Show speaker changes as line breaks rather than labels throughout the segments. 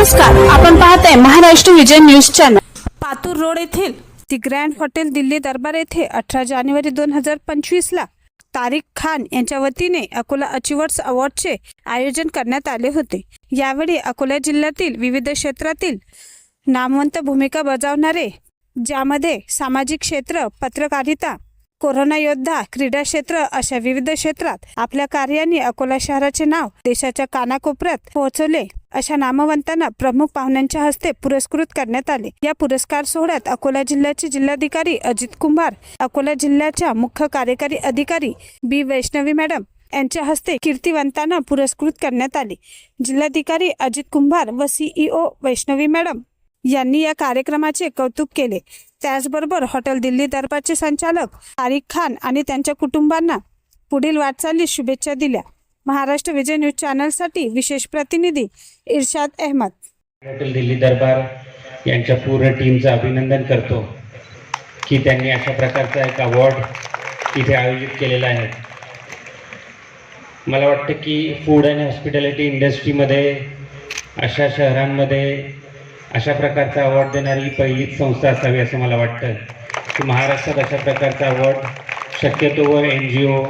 नमस्कार आपण पाहत आहे Maharashtra Vijay news channel. Patur road येथील the grand hotel Delhi Darbar येथे अठरा जानेवारी दोन हजार पंचवीसला तारिक खान यांच्या वतीने अकोला अचिव्हर्स अवॉर्डचे आयोजन करण्यात आले होते. यावेळी अकोला जिल्ह्यातील विविध क्षेत्रातील नामवंत भूमिका बजावणारे ज्यामध्ये सामाजिक क्षेत्र पत्रकारिता कोरोना योद्धा क्रीडा क्षेत्र अशा विविध क्षेत्रात आपल्या कार्याने अकोला शहराचे नाव देशाच्या कानाकोपऱ्यात पोहोचवले. अशा नामवंतांना प्रमुख पाहुण्यांच्या हस्ते पुरस्कृत करण्यात आले. या पुरस्कार सोहळ्यात अकोला जिल्ह्याचे जिल्हाधिकारी अजित कुंभार अकोला जिल्ह्याच्या मुख्य कार्यकारी अधिकारी बी वैष्णवी मॅडम यांच्या हस्ते कीर्तिवंतांना पुरस्कृत करण्यात आले. जिल्हाधिकारी अजित कुंभार व सीईओ वैष्णवी मॅडम यांनी या कार्यक्रमाचे कौतुक केले. त्याचबरोबर हॉटेल दिल्ली दरबारचे संचालक तारिक खान आणि त्यांच्या कुटुंबांना पुढील वाटचालीस शुभेच्छा दिल्या. महाराष्ट्र विजय न्यूज चॅनलसाठी विशेष प्रतिनिधी इर्शाद अहमद.
हॉटेल दिल्ली दरबार यांच्या पूर्ण टीमचं अभिनंदन करतो की त्यांनी अशा प्रकारचा एक अवॉर्ड इथे आयोजित केलेला आहे. मला वाटतं की फूड अँड हॉस्पिटॅलिटी इंडस्ट्रीमध्ये अशा शहरांमध्ये अशा प्रकारचा अवॉर्ड देणारी पहिलीच संस्था असावी असं मला वाटतं. की महाराष्ट्रात अशा प्रकारचा अवॉर्ड शक्यतोवर एन जी ओ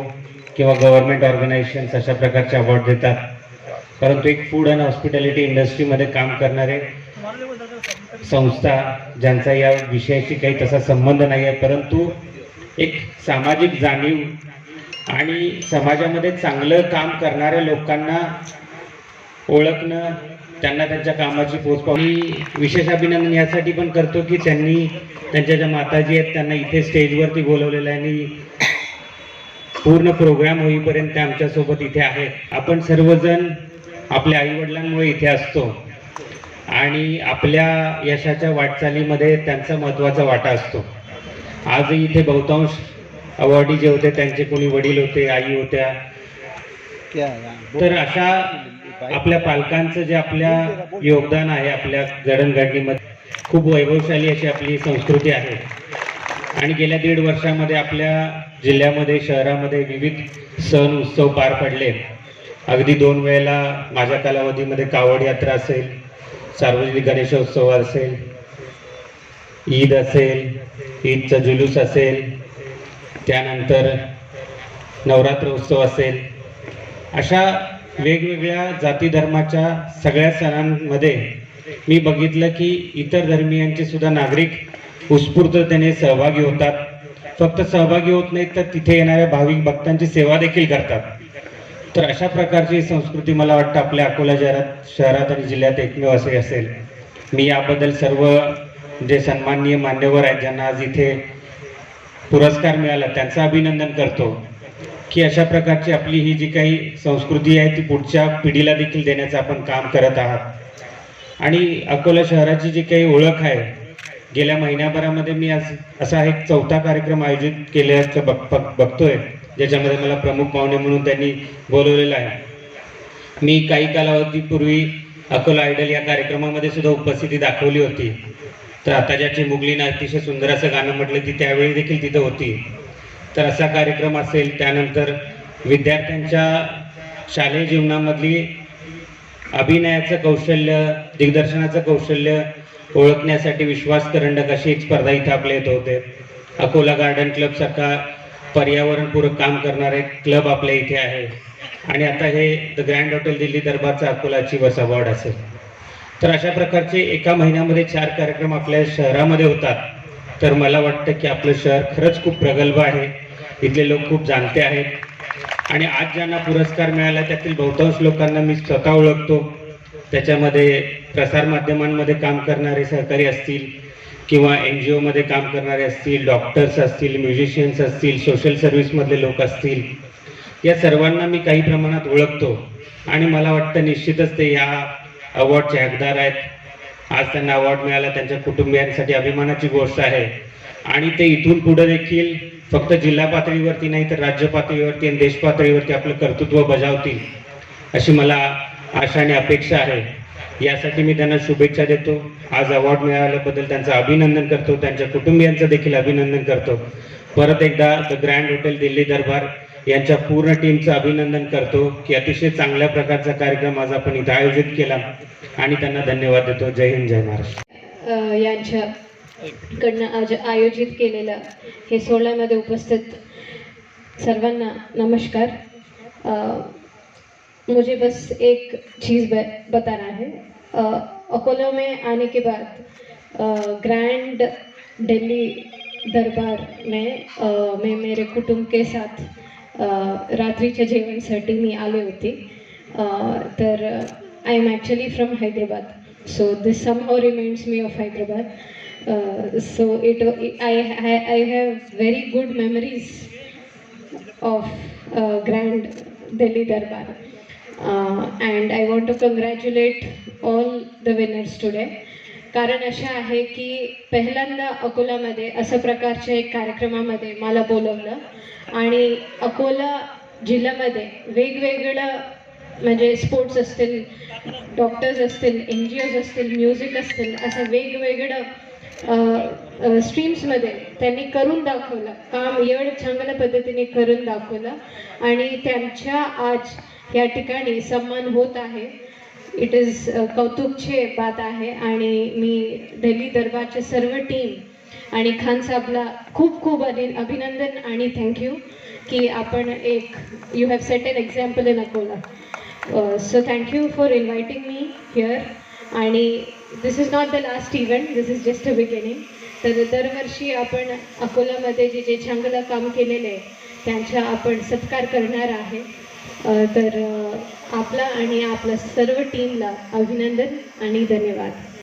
किंवा गव्हर्मेंट ऑर्गनायझेशन्स अशा प्रकारचे अवॉर्ड देतात. परंतु एक फूड अँड हॉस्पिटॅलिटी इंडस्ट्रीमध्ये काम करणारे संस्था ज्यांचा या विषयाशी काही तसा संबंध नाही आहे परंतु एक सामाजिक जाणीव आणि समाजामध्ये चांगलं काम करणाऱ्या लोकांना ओळखणं त्यांना त्यांच्या कामाची पोच विशेष अभिनंदन यासाठी पण करतो की त्यांनी त्यांच्या ज्या माताजी आहेत त्यांना इथे स्टेजवरती बोलवलेलं आहे आणि पूर्ण प्रोग्राम होईपर्यंत आमच्यासोबत इथे आहेत. आपण सर्वजण आपल्या आईवडिलांमुळे इथे असतो. आणि आपल्या यशाच्या वाटचालीमध्ये त्यांचा महत्त्वाचा वाटा असतो. आजही इथे बहुतांश अवॉर्डी जे होते त्यांचे कोणी वडील होते आई होत्या. तर अशा आपल्या पालकांचं जे आपल्या योगदान आहे आपल्या जडणघडणीमध्ये खूप वैभवशाली अशी आपली संस्कृती आहे. आणि गेल्या दीड वर्षामध्ये आपल्या जिल्ह्यामध्ये शहरामध्ये विविध सण उत्सव पार पडले. अगदी दोन वेळेला माझ्या कालावधीमध्ये कावड यात्रा असेल सार्वजनिक गणेशोत्सव असेल ईद असेल ईदचा जुलूस असेल त्यानंतर नवरात्र उत्सव असेल. अशा वेगवेगळ्या जाती धर्माच्या सगळ्या सणांमध्ये मी बघितलं की इतर धर्मियांचे सुद्धा नागरिक उत्स्फूर्ततेने सहभागी होतात. फक्त सहभागी होत नाहीत तर तिथे येणाऱ्या भाविक भक्तांची सेवा देखील करतात. तर अशा प्रकारची संस्कृती मला वाटतं आपल्या अकोला शहरात शहरात आणि जिल्ह्यात एकमेव असे असेल. मी याबद्दल सर्व जे सन्माननीय मान्यवर आहेत ज्यांना आज इथे पुरस्कार मिळाला त्यांचं अभिनंदन करतो. की अशा प्रकारची आपली ही जी काही संस्कृती आहे ती पुढच्या पिढीला देखील देण्याचं आपण काम करत आहात. आणि अकोला शहराची जी काही ओळख आहे गेल्या महिन्याभरामध्ये मी आज असा एक चौथा कार्यक्रम आयोजित केल्याचं बघ बघ- बघतोय ज्याच्यामध्ये मला प्रमुख पाहुणे म्हणून त्यांनी बोलवलेलं आहे. मी काही कालावधीपूर्वी अकोला आयडल या कार्यक्रमामध्ये सुद्धा उपस्थिती दाखवली होती. तर आता ज्याची मुगलीनं अतिशय सुंदर असं गाणं म्हटलं ती त्यावेळी देखील तिथं होती. तर असा कार्यक्रम असेल त्यानंतर विद्यार्थ्यांच्या शालेय जीवनामधली अभिनयाचं कौशल्य दिग्दर्शनाचं कौशल्य ओळखण्यासाठी विश्वास करंडक अशी एक स्पर्धा इथं आपल्या येत होते. अकोला गार्डन क्लब सारखा पर्यावरणपूरक काम करणारे क्लब आपल्या इथे आहे. आणि आता हे द ग्रँड हॉटेल दिल्ली दरबारचा अकोलाची बस अवॉर्ड असेल. तर अशा प्रकारचे एका महिन्यामध्ये चार कार्यक्रम आपल्या शहरामध्ये होतात. तर मला वाटतं की आपलं शहर खरंच खूप प्रगल्भ आहे. इथले लोक खूप जाणते आहेत. आणि आज ज्यांना पुरस्कार मिळाला त्यातील बहुतांश लोकांना मी स्वतः ओळखतो. त्याच्यामध्ये प्रसारमाध्यमांमध्ये काम करणारे सहकारी असतील किंवा एन जी ओमध्ये काम करणारे असतील डॉक्टर्स असतील म्युझिशियन्स असतील सोशल सर्व्हिसमधले लोक असतील. या सर्वांना मी काही प्रमाणात ओळखतो. आणि मला वाटतं निश्चितच ते या अवॉर्डचे हकदार आहेत. आज त्यांना अवॉर्ड मिळाला त्यांच्या कुटुंबियांसाठी अभिमानाची गोष्ट आहे. आणि ते इथून पुढे देखील फक्त जिल्हा पातळीवरती नाही तर राज्य पातळीवरती आणि देश पातळीवरती आपलं कर्तृत्व बजावतील अशी मला आशा आणि अपेक्षा आहे. यासाठी मी त्यांना शुभेच्छा देतो. आज अवॉर्ड मिळाल्याबद्दल त्यांचं अभिनंदन करतो त्यांच्या कुटुंबियांचं देखील अभिनंदन करतो. परत एकदा the grand hotel Delhi Darbar यांच्या पूर्ण टीमचं अभिनंदन करतो की अतिशय चांगल्या प्रकारचा कार्यक्रम आज आपण इथं आयोजित केला. आणि त्यांना धन्यवाद देतो. जय हिंद जय महाराष्ट्र.
यांच्याकडनं आज आयोजित केलेलं हे सोहळ्यामध्ये उपस्थित सर्वांना नमस्कार. मुझे बस एक चीज़ ब- बताना है. अकोला में आने के बाद ग्रँड ग्रैंड दिल्ली दरबार में मे मैं मेरे कुटुंब के साथ रात्रीच्या जेवणसाठी मी आले होते. तर I am actually from Hyderabad so this somehow reminds me of Hyderabad so it I have I have very good memories of grand Delhi Darbar and I want to congratulate all the winners today कारण असे आहे की पहिल्यांदा अकोलामध्ये असं प्रकारच्या एक कार्यक्रमामध्ये मला बोलवलं. आणि अकोला जिल्ह्यामध्ये वेगवेगळं म्हणजे स्पोर्ट्स असतील डॉक्टर्स असतील एन जी ओज असतील म्युझिक असतील असं वेगवेगळं स्ट्रीम्समध्ये त्यांनी करून दाखवलं. काम एवढं चांगल्या पद्धतीने करून दाखवलं. आणि त्यांच्या आज या ठिकाणी सन्मान होत आहे. इट इज कौतुकचे बात आहे आणि मी दिल्ली दरबारचे सर्व टीम आणि खान साहेबला खूप खूप अभि अभिनंदन आणि थँक्यू की आपण एक you have set an example in Akola so thank you for inviting me here आणि this is not the last event this is just a beginning तर दरवर्षी आपण अकोल्यामध्ये जे जे चांगलं काम केलेलं आहे त्यांचा आपण सत्कार करणार आहे तर आपला आणि आपल्या सर्व टीमला अभिनंदन आणि धन्यवाद.